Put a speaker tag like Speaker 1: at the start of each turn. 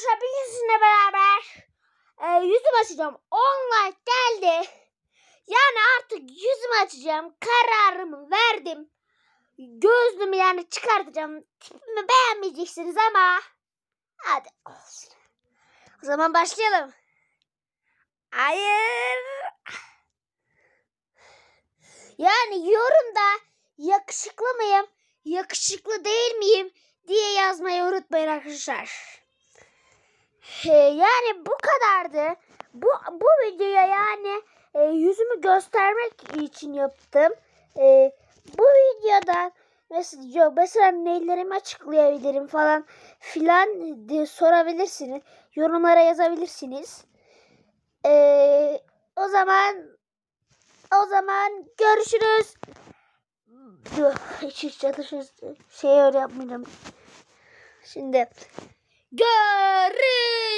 Speaker 1: arkadaşlar bugün sizinle beraber e, yüzüm açacağım. 10 like geldi. Yani artık yüzümü açacağım. Kararımı verdim. Gözlüğümü yani çıkartacağım. Tipimi beğenmeyeceksiniz ama hadi olsun. O zaman başlayalım. Hayır. Yani yorumda yakışıklı mıyım, yakışıklı değil miyim diye yazmayı unutmayın arkadaşlar. Yani bu kadardı. Bu bu videoya yani e, yüzümü göstermek için yaptım. E, bu videoda mesela, mesela neylerimi açıklayabilirim falan filan diye sorabilirsiniz. Yorumlara yazabilirsiniz. E, o zaman o zaman görüşürüz. Hiç hiç çalışırız. Şey öyle yapmayacağım. Şimdi Garri!